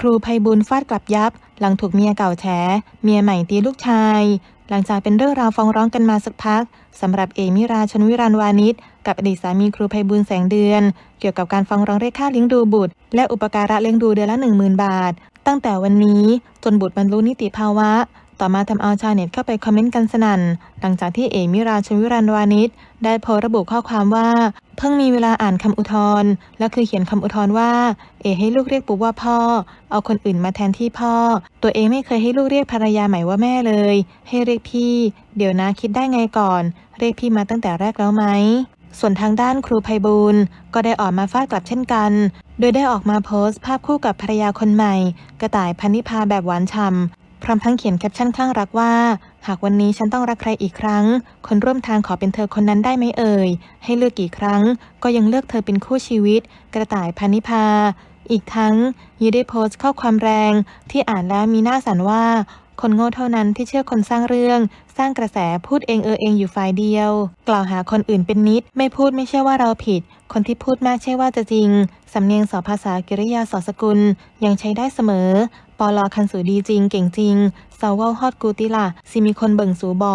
ครูภัยบุญฟาดกลับยับ หลังถูกเมียเก่าแฉ เมียใหม่ตีลูกชาย หลังจากเป็นเรื่องราวฟ้องร้องกันมาสักพักสำหรับเอมิราชนวิรันวานิชกับอดีตสามีครูภัยบุญแสงเดือน เกี่ยวกับการฟ้องร้องเรียกค่าเลี้ยงดูบุตร และอุปการะเลี้ยงดูเดือนละ 10,000 บาท ตั้งแต่วันนี้จนบุตรบรรลุนิติภาวะ ต่อมาทำเอาชาวเน็ตเข้าไปคอมเมนต์กันสนั่น หลังจากที่เอมิราชวิรันวานิชได้โพสระบุข้อความว่า เพิ่งมีเวลาอ่านคำอุทธรณ์และคือเขียนคำอุทธรณ์ว่า เอให้ลูกเรียกปุ๊บว่าพ่อ เอาคนอื่นมาแทนที่พ่อ ตัวเองไม่เคยให้ลูกเรียกภรรยาใหม่ว่าแม่เลย ให้เรียกพี่ เดี๋ยวนะคิดได้ไงก่อน เรียกพี่มาตั้งแต่แรกแล้วไหมส่วนทางด้านครูไพบูลก็ได้ออกมาฟาดกลับเช่นกัน โดยได้ออกมาโพสต์ภาพคู่กับภรรยาคนใหม่ กระต่ายพันนิพาแบบหวานฉ่ำ พร้อมทั้งเขียนแคปชั่นข้างรักว่า หากวันนี้ฉันต้องรักใครอีกครั้ง คนร่วมทางขอเป็นเธอคนนั้นได้ไหมเอ่ย ให้เลือกกี่ครั้ง ก็ยังเลือกเธอเป็นคู่ชีวิต กระต่ายพันนิพาอีกทั้งยีได้โพสต์ข้อความแรงที่อ่านแล้วมีหน้าสันว่า คนโง่เท่านั้นที่เชื่อคนสร้างเรื่อง สร้างกระแสพูดเองเออเองอยู่ฝ่ายเดียว กล่าวหาคนอื่นเป็นนิด ไม่พูดไม่ใช่ว่าเราผิด คนที่พูดมากใช่ว่าจะจริง สำเนียงสอภาษากิริยาสอสกุล ยังใช้ได้เสมอปอลอคันสูดีจริงเก่งจริงเซาเว่าฮอดกูติละสิมีคนเบิ่งสูบอ